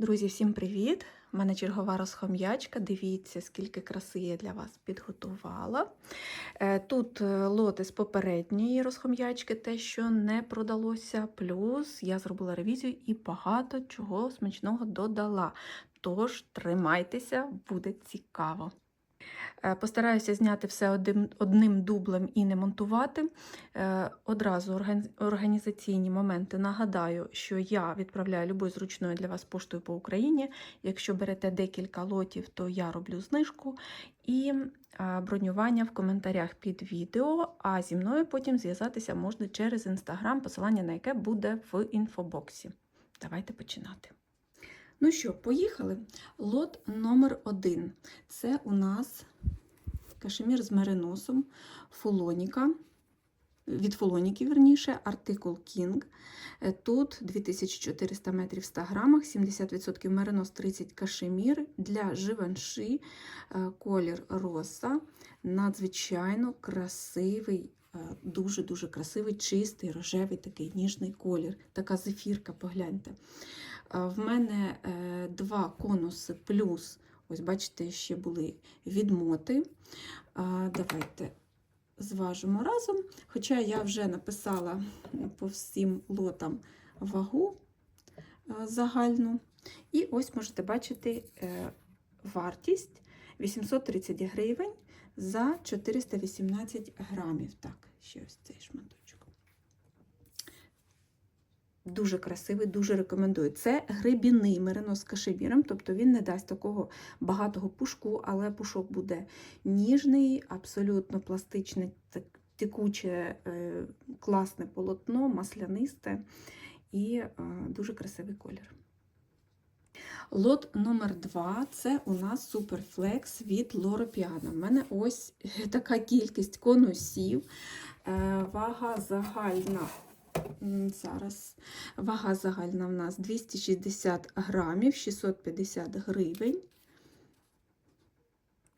Друзі, всім привіт! У мене чергова розхом'ячка. Дивіться, скільки краси я для вас підготувала. Е, Тут е, лоти з попередньої розхом'ячки, те, що не продалося. Плюс я зробила ревізію і багато чого смачного додала. Тож тримайтеся, буде цікаво. Е, Постараюся зняти все одним, одним дублем і не монтувати. Е, Одразу організаційні моменти нагадаю, що я відправляю любою зручною для вас поштою по Україні. Якщо берете декілька лотів, то я роблю знижку і е, бронювання в коментарях під відео. А зі мною потім зв'язатися можна через інстаграм, посилання на яке буде в інфобоксі. Давайте починати. Ну що, поїхали. Лот номер один. Це у нас кашемір з мериносом, фулоніка. Від фулоніки, верніше, артикул King. Е, Тут 2400 метрів в 100 грамах, 70% меринос, 30 кашемір. Для живанши е, колір роса. Надзвичайно красивий, дуже-дуже красивий, чистий, рожевий такий ніжний колір. Така зефірка, погляньте. В мене е, два конуси плюс, ось бачите, ще були відмоти. Давайте зважимо разом. Хоча я вже написала по всім лотам вагу е, загальну. І ось можете бачити е, вартість 830 гривень за 418 грамів. Так, ще ось цей шматочок. Дуже красивий, дуже рекомендую. Це грибіний меринос з кашеміром, тобто він не дасть такого багатого пушку, але пушок буде ніжний, абсолютно пластичне, текуче, е, класне полотно, маслянисте і е, дуже красивий колір. Лот номер 2 це у нас Superflex від Loro Piana. У мене ось така кількість конусів. Е, Вага загальна. Зараз вага загальна в нас 260 грамів, 650 гривень.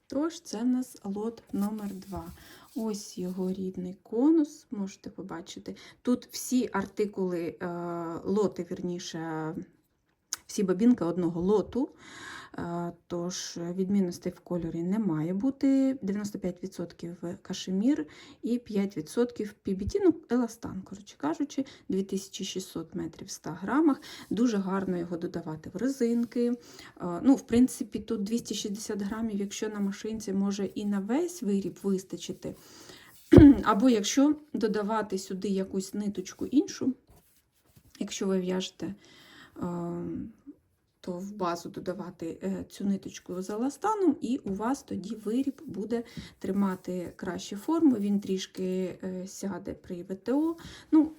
Тож, це в нас лот номер 2. Ось його рідний конус, можете побачити. Тут всі артикули, е, лоти, вірніше, всі бобінки одного лоту. Е, Тож відмінностей в кольорі не має бути. 95% кашемір і 5% PBT, ну, еластан, коротше кажучи, 2600 метрів в 100 грамах. Дуже гарно його додавати в резинки. Е, Ну, в принципі, тут 260 грамів, якщо на машинці може і на весь виріб вистачити. Або якщо додавати сюди якусь ниточку іншу, якщо ви в'яжете, е, то в базу додавати е, цю ниточку з еластаном, і у вас тоді виріб буде тримати краще форму, він трішки е, сяде при ВТО. Ну,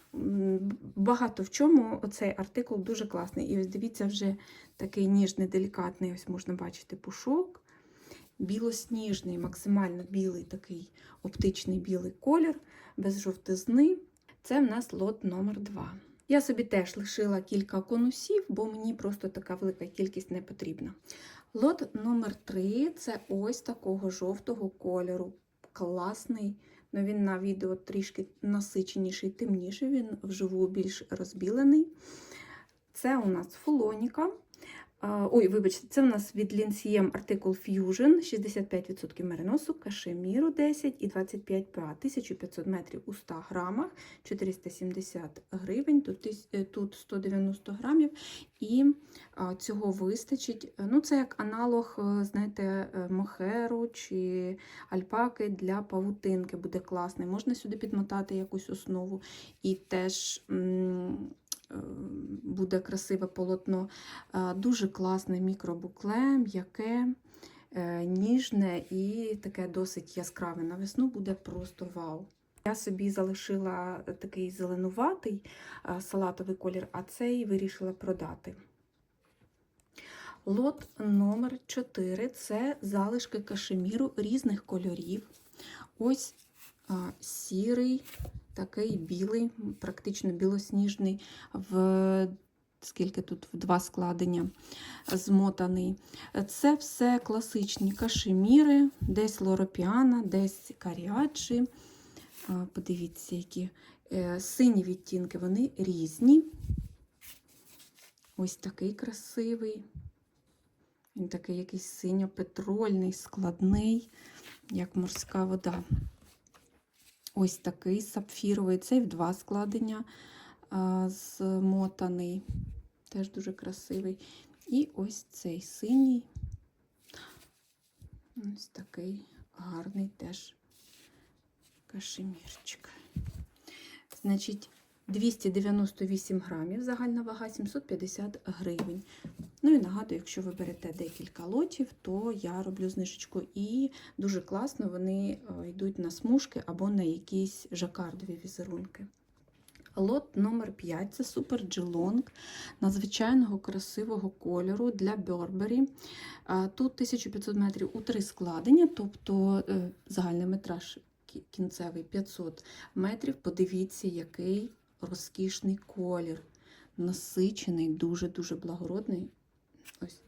Багато в чому цей артикул дуже класний. І ось дивіться, вже такий ніжний, делікатний, ось можна бачити пушок. Білосніжний, максимально білий такий оптичний білий колір, без жовтизни. Це в нас лот номер 2. Я собі теж лишила кілька конусів, бо мені просто така велика кількість не потрібна. Лот номер 3 це ось такого жовтого кольору. Класний. Ну, він на відео трішки насиченіший, темніший, він вживу більш розбілений. Це у нас фулоніка. Ой, вибачте, це у нас від Linciem артикул Fusion, 65% мериносу, кашеміру 10 і 25 ПА, 1500 метрів у 100 грамах, 470 гривень, тут, е, тут 190 грамів, і цього вистачить. Ну, це як аналог, е, знаєте, е, мохеру чи альпаки для павутинки буде класний. Можна сюди підмотати якусь основу і теж. Е, Буде красиве полотно. Е, Дуже класне мікробукле, м'яке, е, ніжне і таке досить яскраве. На весну буде просто вау. Я собі залишила такий зеленуватий салатовий колір, а цей вирішила продати. Лот номер 4 це залишки кашеміру різних кольорів. Ось а, сірий, такий білий, практично білосніжний, в скільки тут в два складення змотаний. Це все класичні кашеміри, десь лоропіана, десь каріаджі. А, Подивіться, які е, сині відтінки, вони різні. Ось такий красивий. Він такий якийсь синьо-петрольний, складний, як морська вода. Ось такий сапфіровий. Цей в два складення змотаний. Теж дуже красивий. І ось цей синій. Ось такий гарний теж кашемірчик. Значить, 298 грамів, загальна вага 750 гривень. Ну і нагадую, якщо ви берете декілька лотів, то я роблю знижечку. І дуже класно вони е, йдуть на смужки або на якісь жакардові візерунки. Лот номер 5 це супер джелонг надзвичайного красивого кольору для Бербері. Тут 1500 метрів у три складення, тобто е, загальний метраж кінцевий 500 метрів. Подивіться, який розкішний колір. Насичений, дуже-дуже благородний. Ось,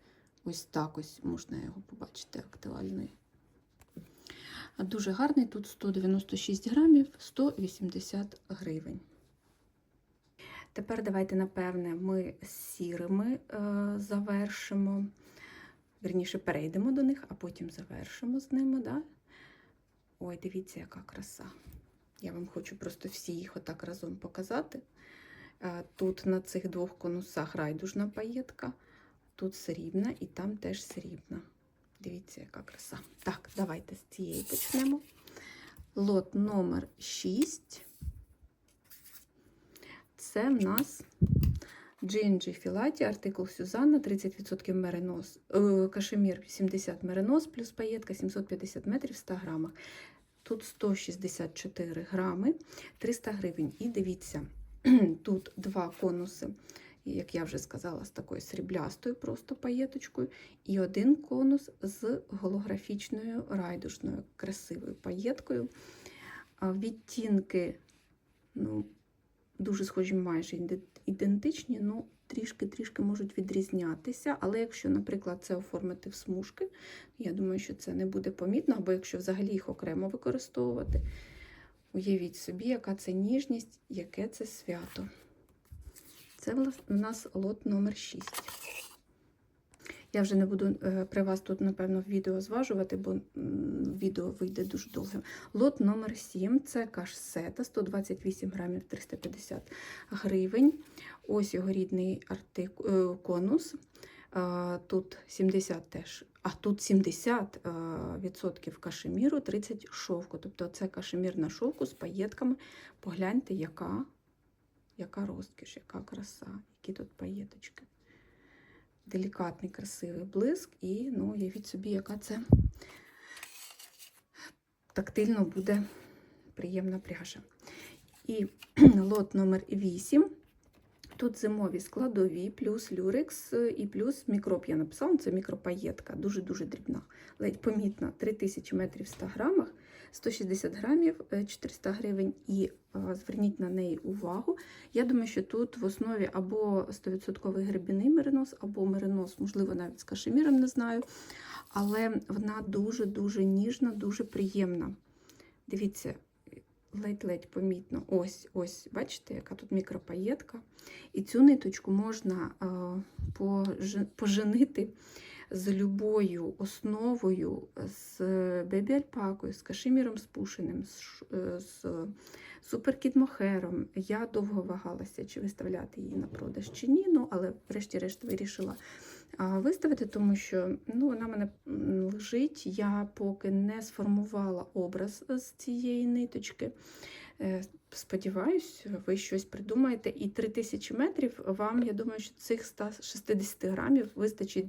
ось так ось можна його побачити актуальний. Дуже гарний, тут 196 грамів, 180 гривень. Тепер давайте, напевне, ми з сірими е, завершимо. Вірніше, перейдемо до них, а потім завершимо з ними. Да? Ой, дивіться, яка краса. Я вам хочу просто всі їх отак разом показати. Е, Тут на цих двох конусах райдужна паєтка, тут срібна і там теж срібна. Дивіться, яка краса. Так, давайте з цієї почнемо. Лот номер 6. Це в нас Джинджі Філаті, артикул Сюзанна, 30% меринос, е, кашемір 70 меринос, плюс паєтка 750 метрів в 100 грамах. Тут 164 грами, 300 гривень. І дивіться, тут два конуси, як я вже сказала, з такою сріблястою просто паєточкою, і один конус з голографічною райдушною красивою паєткою. Відтінки, ну, дуже схожі, майже ідентичні, ну трішки-трішки можуть відрізнятися. Але якщо, наприклад, це оформити в смужки, я думаю, що це не буде помітно, або якщо взагалі їх окремо використовувати, уявіть собі, яка це ніжність, яке це свято. Це у нас лот номер 6. Я вже не буду е, при вас тут, напевно, відео зважувати, бо відео вийде дуже довго. Лот номер 7 це кашсета, 128 грамів 350 гривень. Ось його рідний артику... е, конус. Тут 70 теж, а тут 70 е, відсотків кашеміру, 30 шовку. Тобто це кашемір на шовку з паєтками. Погляньте, яка, яка розкіш, яка краса, які тут паєточки. Делікатний, красивий блиск, і ну, уявіть собі, яка це тактильно буде приємна пряжа. І лот номер 8. Тут зимові складові, плюс люрекс і плюс мікроп. Я написала, це мікропаєтка, дуже-дуже дрібна, ледь помітна. 3000 метрів в 100 грамах, 160 грамів, е, 400 гривень. І е, зверніть на неї увагу. Я думаю, що тут в основі або 100% грибіний меринос, або меринос, можливо, навіть з кашеміром, не знаю. Але вона дуже-дуже ніжна, дуже приємна. Дивіться, ледь-ледь помітно. Ось, ось, бачите, яка тут мікропаєтка. І цю ниточку можна е, поженити з любою основою, з бебі-альпакою, з кашеміром спушеним, е, з суперкіт-мохером. Я довго вагалася, чи виставляти її на продаж чи ні, ну, але врешті-решт вирішила виставити, тому що ну, вона мене лежить. Я поки не сформувала образ з цієї ниточки. Е, Сподіваюсь, ви щось придумаєте. І 3000 метрів вам, я думаю, що цих 160 грамів вистачить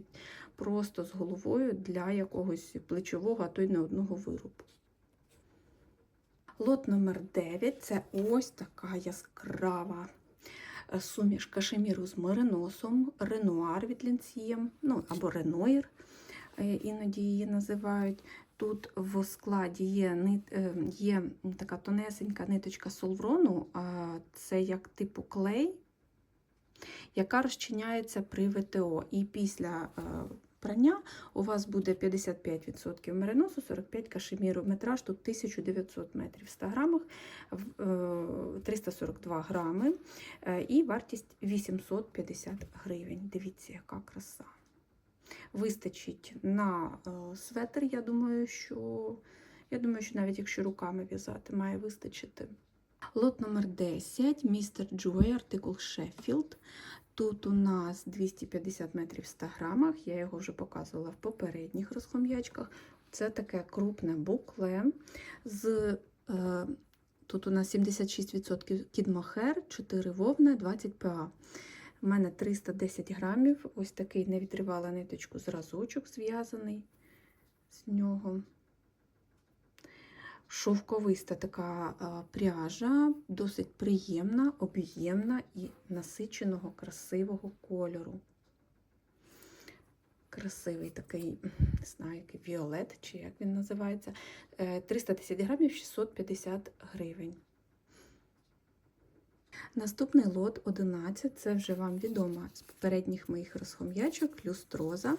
просто з головою для якогось плечового, а то й не одного виробу. Лот номер 9 це ось така яскрава суміш кашеміру з мериносом, ренуар від лінцієм, ну або реноїр, е, іноді її називають. Тут в складі є, е, є така тонесенька ниточка солврону, це як типу клей, яка розчиняється при ВТО. І після е, прання, у вас буде 55% мериносу, 45 кашеміру. Метраж тут 1900 метрів в 100 грамах, е, 342 грами е, і вартість 850 гривень. Дивіться, яка краса. Вистачить на е, светр, я думаю, що я думаю, що навіть якщо руками в'язати, має вистачити. Лот номер 10, містер Джой, артикул Шеффілд. Тут у нас 250 метрів в 100 грамах, я його вже показувала в попередніх розхом'ячках. Це таке крупне букле. З, е, тут у нас 76% кідмохер, 4 вовни, 20 ПА. У мене 310 грамів. Ось такий не відривала ниточку зразочок зв'язаний з нього. Шовковиста така пряжа, досить приємна, об'ємна і насиченого, красивого кольору. Красивий такий, не знаю, який віолет, чи як він називається. Е, 310 грамів 650 гривень. Наступний лот 11, це вже вам відомо з попередніх моїх розхом'ячок, люстроза.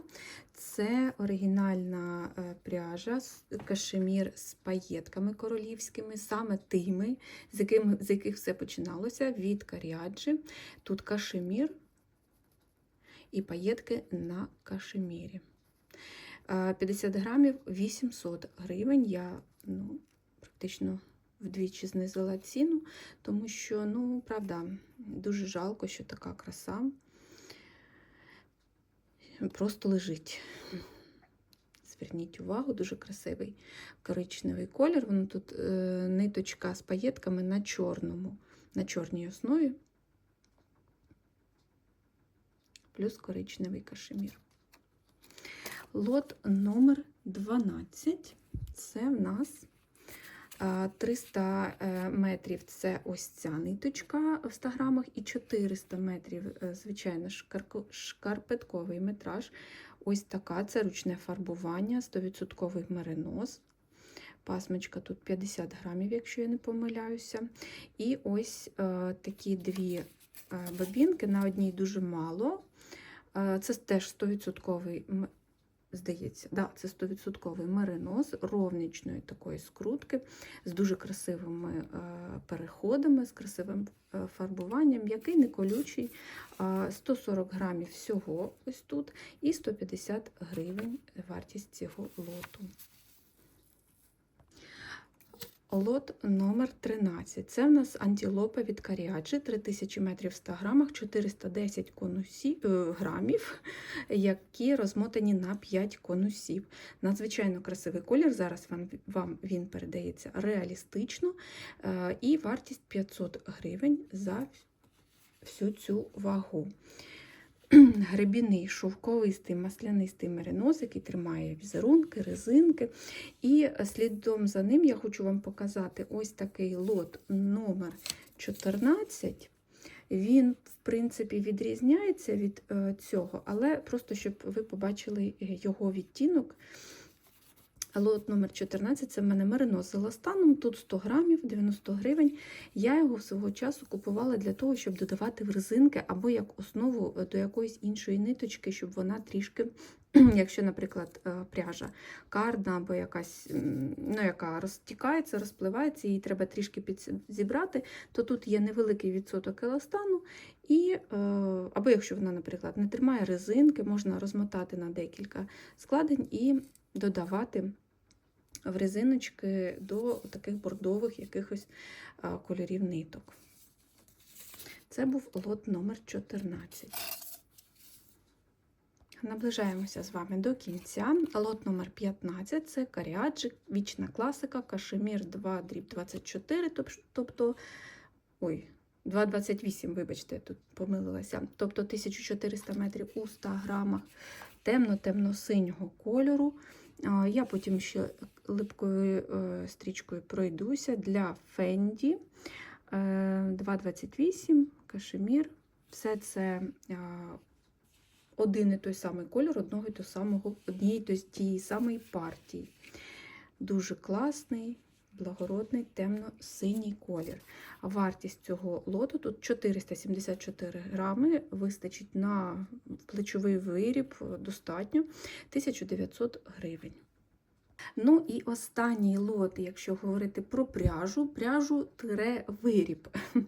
Це оригінальна е, пряжа, кашемір з паєтками королівськими, саме тими, з, яким, з яких все починалося від каріаджі. Тут кашемір і паєтки на кашемірі. Е, 50 грамів 800 гривень. Я ну, практично вдвічі знизила ціну, тому що, ну, правда, дуже жалко, що така краса просто лежить. Зверніть увагу, дуже красивий коричневий колір. Воно тут е, ниточка з паєтками на чорному, на чорній основі, плюс коричневий кашемір. Лот номер 12 це в нас 300 е, метрів це ось ця ниточка в 100 грамах, і 400 метрів, е, звичайно, шкарпетковий метраж. Ось така це ручне фарбування, 100% меринос. Пасмочка тут 50 грамів, якщо я не помиляюся. І ось е, такі дві е, бобінки, на одній дуже мало. Е, це теж 100% м- здається, да, це 100% меринос ровничної такої скрутки з дуже красивими е, переходами, з красивим е, фарбуванням, який не колючий, е, 140 грамів всього ось тут, і 150 гривень вартість цього лоту. Лот номер 13. Це в нас антилопа від каріаджі, 3000 метрів в 100 грамах, 410 конусі, е, грамів, які розмотані на 5 конусів. Надзвичайно красивий колір. Зараз вам, вам він передається реалістично. Е, і вартість 500 гривень за всю цю вагу. Гребіний, шовковистий, маслянистий меринос, який тримає візерунки, резинки. І слідом за ним я хочу вам показати ось такий лот номер 14. Він, в принципі, відрізняється від е, цього, але просто щоб ви побачили його відтінок. Лот номер 14 це в мене меринос з еластаном, тут 100 грамів, 90 гривень. Я його свого часу купувала для того, щоб додавати в резинки або як основу до якоїсь іншої ниточки, щоб вона трішки, якщо, наприклад, е, пряжа карна або якась, ну, яка розтікається, розпливається, її треба трішки підзібрати, то тут є невеликий відсоток еластану, і, е, або якщо вона, наприклад, не тримає резинки, можна розмотати на декілька складень і додавати в резиночки до таких бордових якихось кольорів ниток. Це був лот номер 14. Наближаємося з вами до кінця. Лот номер 15 це каріаджик, вічна класика, кашемір 2 дріб 24, тобто, ой, 2,28, вибачте, тут помилилася. Тобто 1400 метрів у 100 грамах темно-темно-синього кольору. Я потім ще липкою е, стрічкою пройдуся для Фенді 2,28, кашемір. Все це один і той самий кольор, одного і того самого, однієї тієї самої партії. Дуже класний, благородний темно-синій колір. Вартість цього лоту тут 474 грами, вистачить на плечовий виріб достатньо 1900 гривень. Ну і останній лот, якщо говорити про пряжу, пряжу тире виріб.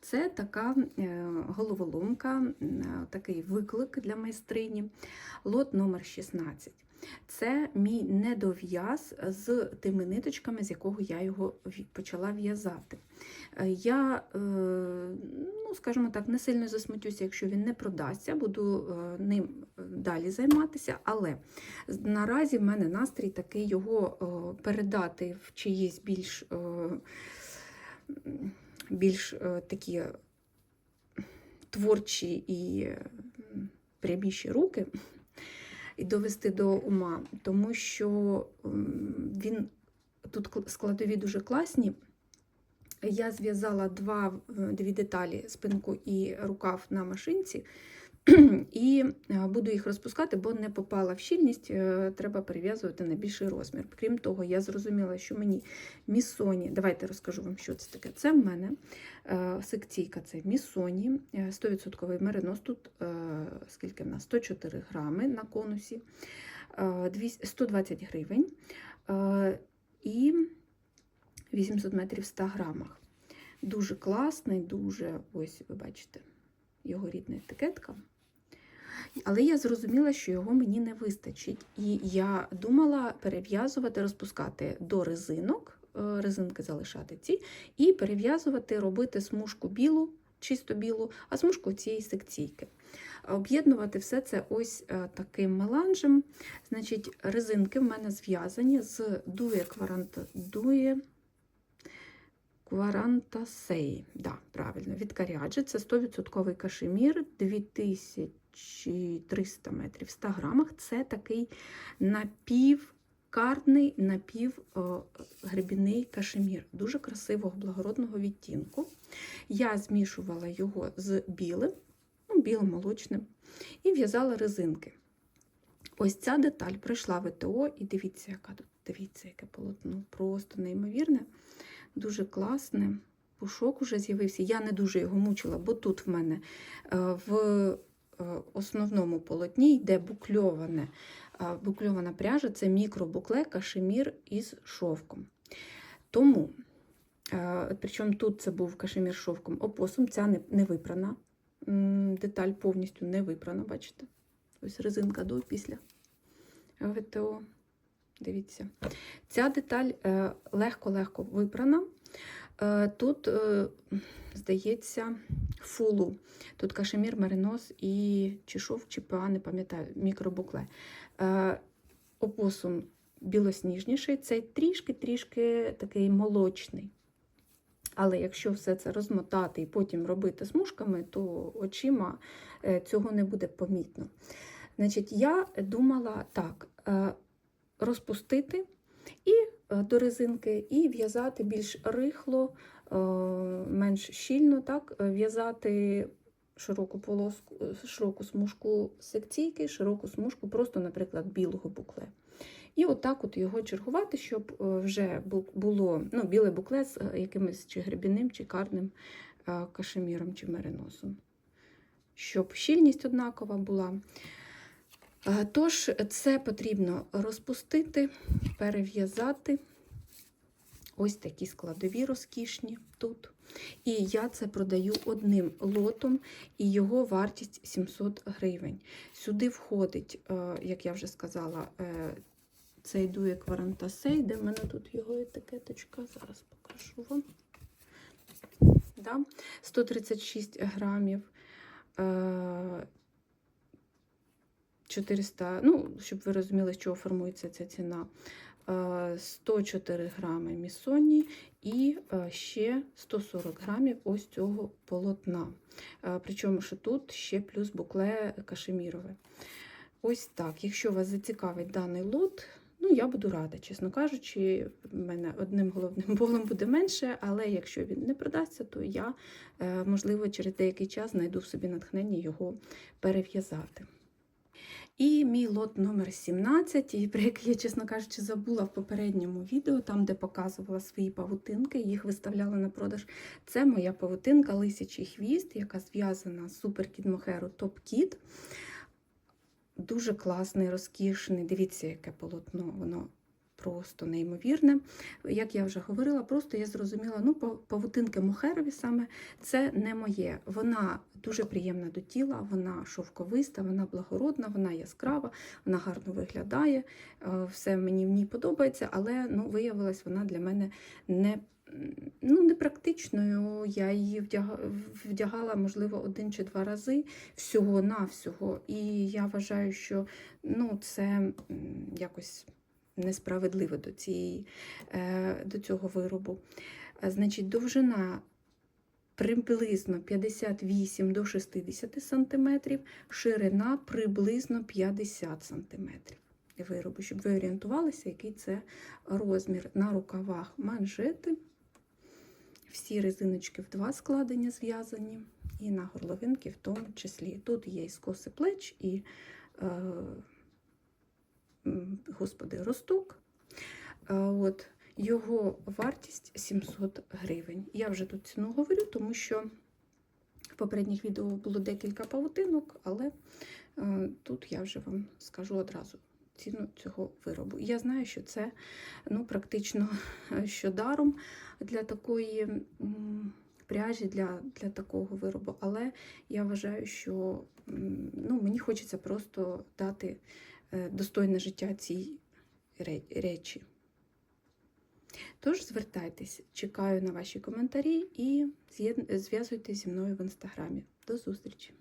Це така е, головоломка, е, такий виклик для майстрині. Лот номер 16. Це мій недов'яз з тими ниточками, з якого я його почала в'язати. Е, Я, е, ну, скажімо так, не сильно засмутюся, якщо він не продасться, буду е, ним далі займатися, але наразі в мене настрій такий його передати в чиїсь більш, більш такі творчі і пряміші руки і довести до ума, тому що він тут складові дуже класні. Я зв'язала е, дві деталі спинку і рукав на машинці, і е, буду їх розпускати, бо не попала в щільність, е, треба перев'язувати на більший розмір. Крім того, я зрозуміла, що мені місоні, давайте розкажу вам, що це таке. Це в мене е, секційка, це місоні, е, 100% меринос. Тут скільки в нас? 104 грами на конусі, е, 200 120 гривень і 800 метрів в 100 грамах. Дуже класний, дуже, ось ви бачите, його рідна етикетка. Але я зрозуміла, що його мені не вистачить. І я думала перев'язувати, розпускати до резинок, е, резинки залишати ці, і перев'язувати, робити смужку білу, чисто білу, а смужку цієї секційки. Об'єднувати все це ось е, таким меланжем. Значить, резинки в мене зв'язані з дує кваранта, дує Кварантасей. Да, правильно, від Каріаджі. Це 100% кашемір, 2300 метрів в 100 грамах. Це такий напівкарний, напівгребіний кашемір. Дуже красивого, благородного відтінку. Я змішувала його з білим, ну, білим молочним, і в'язала резинки. Ось ця деталь пройшла ВТО, і дивіться, яка тут, дивіться, яке полотно. Просто неймовірне, дуже класне. Пушок уже з'явився. Я не дуже його мучила, бо тут в мене е, в е, основному полотні йде букльоване, е, букльована пряжа це мікробукле кашемір із шовком. Тому, причому тут це був кашемір з шовком опосум, ця не, не випрана. Деталь повністю не випрана, бачите? Ось резинка до після ВТО. Дивіться. Ця деталь е, легко-легко випрана. Е, Тут, е, здається, фулу. Тут кашемір, меринос і чи шов, чи ПА, не пам'ятаю, мікробукле. Опосум білосніжніший, цей трішки-трішки такий молочний. Але якщо все це розмотати і потім робити смужками, то очима цього не буде помітно. Значить, я думала так: розпустити і е, до резинки, і в'язати більш рихло, е, менш щільно, так, е, в'язати широку полоску, широку смужку секційки, широку смужку, просто, наприклад, білого букле. І отак от його чергувати, щоб вже було ну, біле букле з якимось чи гребінним, чи карним кашеміром чи мериносом. Щоб щільність однакова була. Е, Тож це потрібно розпустити, перев'язати. Ось такі складові розкішні тут. І я це продаю одним лотом, і його вартість 700 гривень. Сюди входить, е, як я вже сказала, е, цей дує кварантасей, де в мене тут його етикеточка, зараз покажу вам. Да? 136 грамів. Е, 400, ну, щоб ви розуміли, з чого формується ця ціна. е, 104 грами місоні і е, ще 140 грамів ось цього полотна. Е, Причому, що тут ще плюс букле кашемірове. Ось так. Якщо вас зацікавить даний лот, ну я буду рада, чесно кажучи, в мене одним головним болем буде менше, але якщо він не продасться, то я, е, можливо, через деякий час знайду в собі натхнення його перев'язати. І мій лот номер 17, про який я, чесно кажучи, забула в попередньому відео, там, де показувала свої павутинки, їх виставляла на продаж. Це моя павутинка Лисячий хвіст, яка зв'язана з суперкіт Мохеру Топ Кіт. Дуже класний, розкішний. Дивіться, яке полотно, воно просто неймовірне. Як я вже говорила, просто я зрозуміла, ну, пав- павутинки мохерові саме це не моє. Вона дуже приємна до тіла, вона шовковиста, вона благородна, вона яскрава, вона гарно виглядає. е, Все мені в ній подобається, але ну, виявилась вона для мене не. Ну, непрактичною, я її вдягала, можливо, один чи два рази всього на всього. І я вважаю, що ну, це якось несправедливо до, цієї, е, до цього виробу. Значить, довжина приблизно 58 до 60 см, ширина приблизно 50 см виробу, щоб ви орієнтувалися, який це розмір. На рукавах манжети, всі резиночки в два складення зв'язані, і на горловинки в тому числі. Тут є і скоси плеч, і, е, господи, росток. От, його вартість 700 гривень. Я вже тут ціну говорю, тому що в попередніх відео було декілька павутинок, але е, тут я вже вам скажу одразу ціну цього виробу. Я знаю, що це ну, практично е, що даром для такої пряжі, для, для такого виробу, але я вважаю, що ну, мені хочеться просто дати достойне життя цій речі. Тож звертайтесь, чекаю на ваші коментарі і зв'язуйтесь зі мною в інстаграмі. До зустрічі!